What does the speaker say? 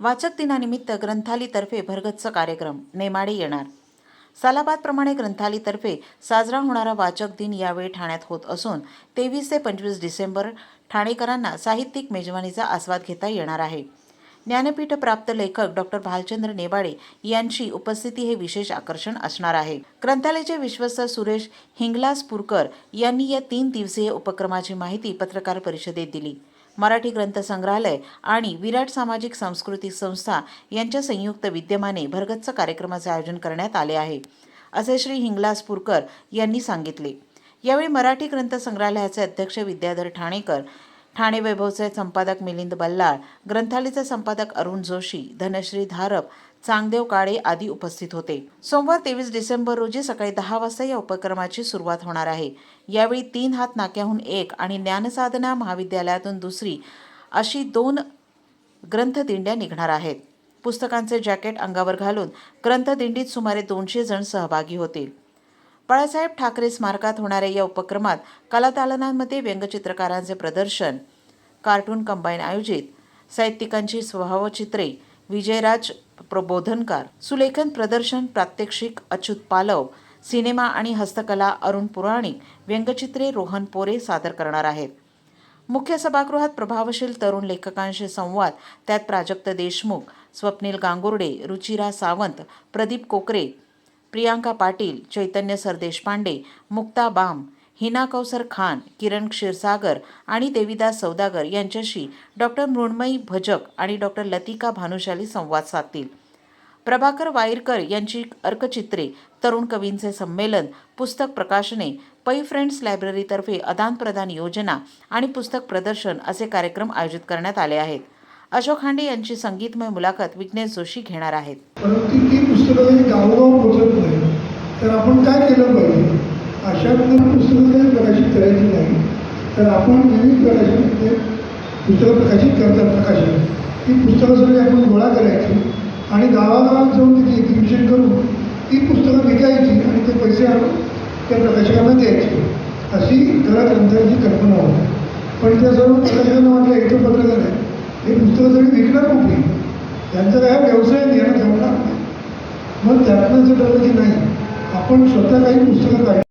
वाचक दिनानिमित्त ग्रंथालीतर्फे भरगच्च कार्यक्रम नेमाडे येणार. सालाबादप्रमाणे ग्रंथालीतर्फे साजरा होणारा वाचक दिन यावेळी ठाण्यात होत असून तेवीस ते पंचवीस डिसेंबर ठाणेकरांना साहित्यिक मेजवानीचा आस्वाद घेता येणार आहे. ज्ञानपीठ प्राप्त लेखक डॉक्टर भालचंद्र नेवाडे यांची उपस्थिती हे विशेष आकर्षण असणार आहे. ग्रंथालयाचे विश्वस्त सुरेश हिंगलासपूरकर यांनी या तीन दिवसीय उपक्रमाची माहिती पत्रकार परिषदेत दिली. मराठी ग्रंथ संग्रहालय आणि विराट सामाजिक सांस्कृतिक संस्था यांच्या संयुक्त विद्यमाने भरगच्च कार्यक्रमाचे आयोजन करण्यात आले आहे असे श्री हिंगलासपूरकर यांनी सांगितले. यावेळी मराठी ग्रंथ संग्रहालयाचे अध्यक्ष विद्याधर ठाणेकर ठाणे वैभवचे संपादक मिलिंद बल्लाळ ग्रंथालयाचे संपादक अरुण जोशी धनश्री धारप चांगदेव काळे आदी उपस्थित होते. सोमवार तेवीस डिसेंबर रोजी सकाळी दहा वाजता या उपक्रमाची सुरुवात होणार आहे. यावेळी तीन हात नाक्याहून एक आणि ज्ञानसाधना महाविद्यालयातून दुसरी अशी दोन ग्रंथदिंड्या निघणार आहेत. पुस्तकांचे जॅकेट अंगावर घालून ग्रंथदिंडीत सुमारे दोनशे जण सहभागी होतील. बाळासाहेब ठाकरे स्मारकात होणाऱ्या या उपक्रमात कलादालनांमध्ये व्यंगचित्रकारांचे प्रदर्शन कार्टून कंबाईन आयोजित साहित्यिकांची स्वभावचित्रे विजयराज प्रबोधनकार सुलेखन प्रदर्शन प्रात्यक्षिक अच्युत पालव सिनेमा आणि हस्तकला अरुण पुराणिक व्यंगचित्रे रोहन पोरे सादर करणार आहेत. मुख्य सभागृहात प्रभावशील तरुण लेखकांशी संवाद त्यात प्राजक्त देशमुख स्वप्नील गांगुर्डे रुचिरा सावंत प्रदीप कोकरे प्रियांका पाटील चैतन्य सरदेशपांडे मुक्ता बाम हिना कौसर खान किरण क्षीरसागर आणि देविदास सौदागर यांच्याशी डॉक्टर मृण्मयी भजक आणि डॉक्टर लतिका भानुशाली संवाद साधतील. प्रभाकर वाईरकर यांची अर्कचित्रे तरुण कवींचे संमेलन पुस्तक प्रकाशने पै फ्रेंड्स लायब्ररीतर्फे आदानप्रदान योजना आणि पुस्तक प्रदर्शन असे कार्यक्रम आयोजित करण्यात आले आहेत. अशोक हांडे यांची संगीतमय मुलाखत विघ्नेश जोशी घेणार आहेत. परंतु ती पुस्तकं गावोगाव नाही तर आपण काय केलं पाहिजे? अशा पुस्तकं प्रकाशित करायची नाही. तर आपण विविध प्रकाशनाचे पुस्तकं प्रकाशित करतात प्रकाशन ती पुस्तकं सगळी आपण गोळा करायची आणि गावागावात जाऊन तिथे एक्झिबिशन करून ती पुस्तकं विकायची आणि ते पैसे आणून त्या प्रकाशकांना द्यायची. अशी घरात ग्रंथाची कल्पना होती. पण त्या सर्व प्रकाशकांना म्हटलं एक पत्रकार आहे हे पुस्तकं सगळी विकणार कुठली त्यांचा काय व्यवसाय देणं जमणार नाही. मग त्यातनं असं ठरलं की नाही आपण स्वतः काही पुस्तकं काढली.